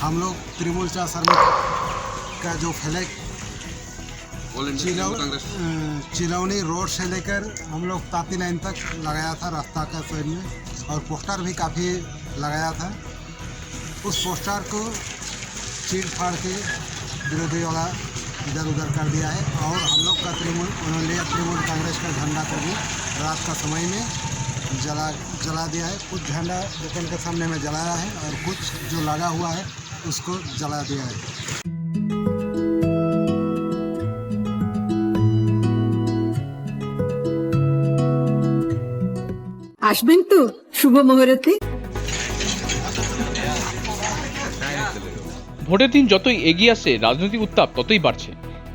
हम लोग त्रिमूर्चा श्रमिक का जो फ्लैग चिलौ चिलौनी रोड से लेकर हम लोग ताती लाइन तक लगाया था रास्ता का साइड में और पोस्टर भी काफ़ी लगाया था। उस पोस्टर को चीर फाड़ के विरोधी वाला इधर उधर कर दिया है और हम लोग का तृणमूल उन्होंने तृणमूल कांग्रेस का झंडा को भी रात का समय में जला जला दिया है। कुछ झंडा दुकान के सामने में जलाया है और कुछ जो लगा हुआ है उसको जला दिया है আসবেন তো শুভ মুহূর্তে ভোটের দিন যতই এগিয়ে আসছে রাজনৈতিক উত্তাপ ততই বাড়ছে।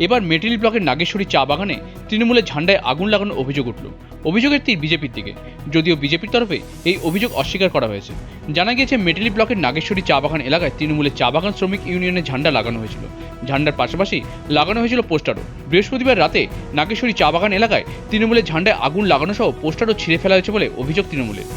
এবার মেটেলি ব্লকের নাগেশ্বরী চা বাগানে তৃণমূলের ঝান্ডায় আগুন লাগানোর অভিযোগ উঠল। অভিযোগের তীর বিজেপির দিকে, যদিও বিজেপির তরফে এই অভিযোগ অস্বীকার করা হয়েছে। জানা গিয়েছে, মেটেলি ব্লকের নাগেশ্বরী চা বাগান এলাকায় তৃণমূলের চা বাগান শ্রমিক ইউনিয়নের ঝান্ডা লাগানো হয়েছিল। ঝান্ডার পাশাপাশি লাগানো হয়েছিল পোস্টারও। বৃহস্পতিবার রাতে নাগেশ্বরী চা বাগান এলাকায় তৃণমূলের ঝান্ডায় আগুন লাগানো সহ পোস্টারও ছিঁড়ে ফেলা হয়েছে বলে অভিযোগ তৃণমূলের।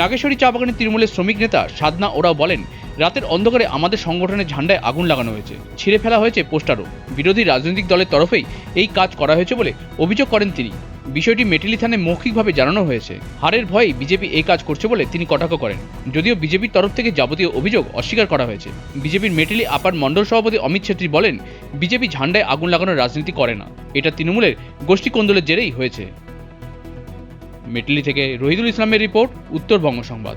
নাগেশ্বরী চা বাগানের তৃণমূলের শ্রমিক নেতা সাদনা ওরাও বলেন রাতের অন্ধকারে আমাদের সংগঠনের ঝান্ডায় আগুন লাগানো হয়েছে। ছিঁড়ে ফেলা হয়েছে পোস্টারও। বিরোধী রাজনৈতিক দলের তরফেই এই কাজ করা হয়েছে বলে অভিযোগ করেন তিনি। বিষয়টি মেটেলি থানায় মৌখিকভাবে জানানো হয়েছে। হারের ভয়ে বিজেপি এই কাজ করছে বলে তিনি কটাক্ষ করেন। যদিও বিজেপির তরফ থেকে যাবতীয় অভিযোগ অস্বীকার করা হয়েছে। বিজেপির মেটেলি আপার মণ্ডল সভাপতি অমিত ছেত্রী বলেন, বিজেপি ঝান্ডায় আগুন লাগানোর রাজনীতি করে না। এটা তৃণমূলের গোষ্ঠী কোন্দলের জেরেই হয়েছে। মেটেলি থেকে রহিদুল ইসলামের রিপোর্ট, উত্তরবঙ্গ সংবাদ।